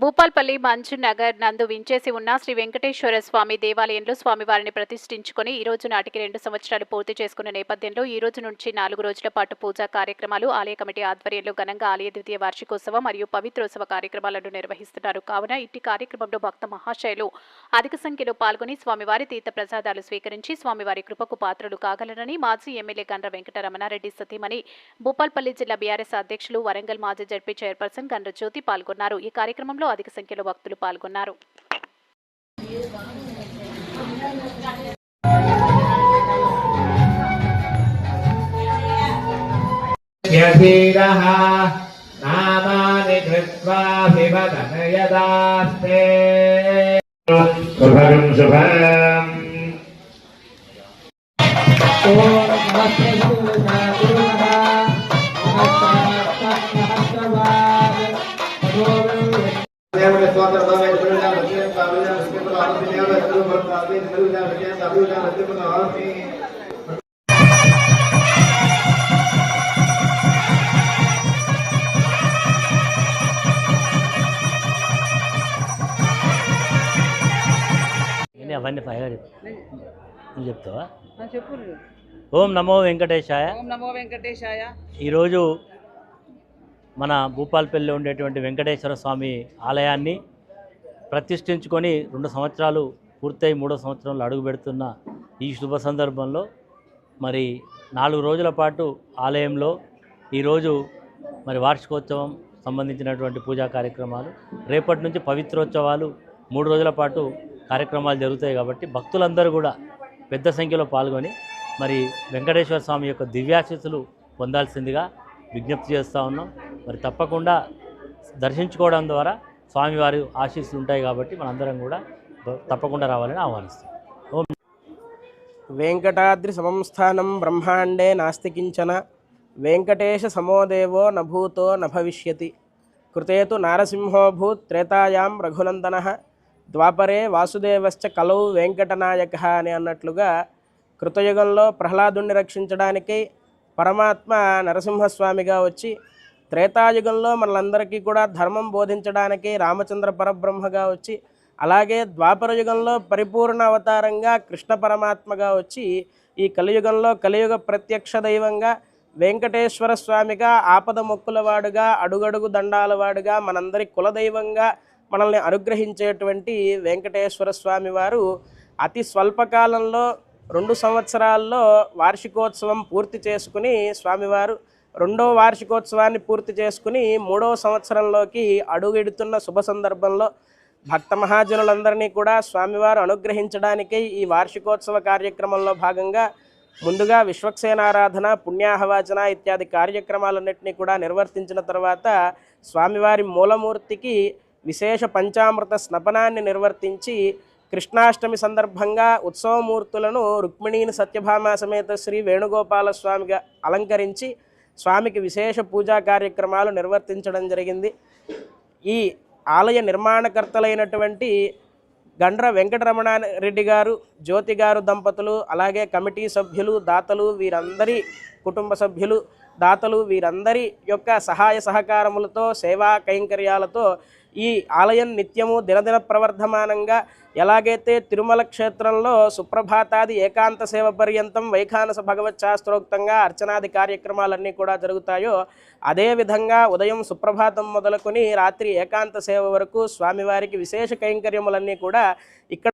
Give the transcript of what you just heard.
భూపాల్పల్లి మంచు నగర్ నందు వించేసి ఉన్న శ్రీ వెంకటేశ్వర స్వామి దేవాలయంలో స్వామివారిని ప్రతిష్ఠించుకొని ఈ రోజు నాటికి రెండు సంవత్సరాలు పూర్తి చేసుకున్న నేపథ్యంలో ఈ రోజు నుంచి నాలుగు రోజుల పాటు పూజా కార్యక్రమాలు ఆలయ కమిటీ ఆధ్వర్యంలో ఘనంగా ఆలయ ద్వితీయ వార్షికోత్సవం మరియు పవిత్రోత్సవ కార్యక్రమాలను నిర్వహిస్తున్నారు. కావున ఇట్టి కార్యక్రమంలో భక్త మహాశయులు అధిక సంఖ్యలో పాల్గొని స్వామివారి తీర్థ ప్రసాదాలు స్వీకరించి స్వామివారి కృపకు పాత్రలు కాగలరని మాజీ ఎమ్మెల్యే గండ్ర వెంకటరమణారెడ్డి సతీమణి భూపాల్పల్లి జిల్లా బీఆర్ఎస్ అధ్యక్షులు వరంగల్ మాజీ జడ్పీ చైర్పర్సన్ గండ్ర జ్యోతి పాల్గొన్నారు. ఈ కార్యక్రమంలో అధిక సంఖ్యలో భక్తులు పాల్గొన్నారు यधीरः नामानि कृत्वाभिवदन यदास्ते शुभगं शुभम् అవన్నీ పైగా నువ్వు చెప్తావా? చెప్పు ఓం నమో వెంకటేశాయ. ఓం నమో వెంకటేశాయ. ఈరోజు మన భూపాల్పల్లిలో ఉండేటువంటి వెంకటేశ్వర స్వామి ఆలయాన్ని ప్రతిష్ఠించుకొని రెండు సంవత్సరాలు పూర్తయి మూడో సంవత్సరంలో అడుగు పెడుతున్న ఈ శుభ సందర్భంలో మరి నాలుగు రోజుల పాటు ఆలయంలో ఈరోజు మరి వార్షికోత్సవం సంబంధించినటువంటి పూజా కార్యక్రమాలు రేపటి నుంచి పవిత్రోత్సవాలు మూడు రోజుల పాటు కార్యక్రమాలు జరుగుతాయి కాబట్టి భక్తులందరూ కూడా పెద్ద సంఖ్యలో పాల్గొని మరి వెంకటేశ్వర స్వామి యొక్క దివ్యాశీస్సులు పొందాల్సిందిగా విజ్ఞప్తి చేస్తూ ఉన్నాం. మరి తప్పకుండా దర్శించుకోవడం ద్వారా స్వామివారి ఆశీస్సులు ఉంటాయి కాబట్టి మనందరం కూడా తప్పకుండా రావాలని ఆహ్వానిస్తాం. వెంకటాద్రి సమంస్థానం బ్రహ్మాండే నాస్తి కించన వెంకటేశ సమోదేవో నభూతో నభవిష్యతి కృతేతు నారసింహోభూత్ త్రేతాయాం రఘునందన ద్వాపరే వాసుదేవశ్చ కలౌ వెంకటనాయక అని అన్నట్లుగా కృతయుగంలో ప్రహ్లాదుణ్ణి రక్షించడానికి పరమాత్మ నరసింహస్వామిగా వచ్చి త్రేతాయుగంలో మనలందరికీ కూడా ధర్మం బోధించడానికి రామచంద్ర పరబ్రహ్మగా వచ్చి అలాగే ద్వాపర యుగంలో పరిపూర్ణ అవతారంగా కృష్ణ పరమాత్మగా వచ్చి ఈ కలియుగంలో కలియుగ ప్రత్యక్ష దైవంగా వెంకటేశ్వర స్వామిగా ఆపద మొక్కులవాడుగా అడుగడుగు దండాలవాడుగా మనందరి కులదైవంగా మనల్ని అనుగ్రహించేటువంటి వెంకటేశ్వర స్వామి వారు అతి స్వల్పకాలంలో రెండు సంవత్సరాల్లో వార్షికోత్సవం పూర్తి చేసుకుని స్వామివారు రెండో వార్షికోత్సవాన్ని పూర్తి చేసుకుని మూడో సంవత్సరంలోకి అడుగెడుతున్న శుభ సందర్భంలో భక్త మహాజనులందరినీ కూడా స్వామివారు అనుగ్రహించడానికై ఈ వార్షికోత్సవ కార్యక్రమంలో భాగంగా ముందుగా విశ్వక్సేనారాధన పుణ్యాహవాచన ఇత్యాది కార్యక్రమాలన్నింటినీ కూడా నిర్వర్తించిన తర్వాత స్వామివారి మూలమూర్తికి విశేష పంచామృత స్నపనాన్ని నిర్వర్తించి కృష్ణాష్టమి సందర్భంగా ఉత్సవమూర్తులను రుక్మిణీని సత్యభామ సమేత శ్రీ వేణుగోపాల స్వామిగా అలంకరించి స్వామికి విశేష పూజా కార్యక్రమాలు నిర్వర్తించడం జరిగింది. ఈ ఆలయ నిర్మాణకర్తలైనటువంటి గండ్ర వెంకటరమణ రెడ్డి గారు జ్యోతి గారు దంపతులు అలాగే కమిటీ సభ్యులు దాతలు వీరందరి కుటుంబ సభ్యులు దాతలు వీరందరి యొక్క సహాయ సహకారములతో సేవా కైంకర్యాలతో ఈ ఆలయం నిత్యము దినదిన ప్రవర్ధమానంగా ఎలాగైతే తిరుమల క్షేత్రంలో సుప్రభాతాది ఏకాంత సేవ పర్యంతం వైఖానస భగవత్ శాస్త్రోక్తంగా అర్చనాది కార్యక్రమాలన్నీ కూడా జరుగుతాయో అదేవిధంగా ఉదయం సుప్రభాతం మొదలుకొని రాత్రి ఏకాంత సేవ వరకు స్వామివారికి విశేష కైంకర్యములన్నీ కూడా ఇక్కడ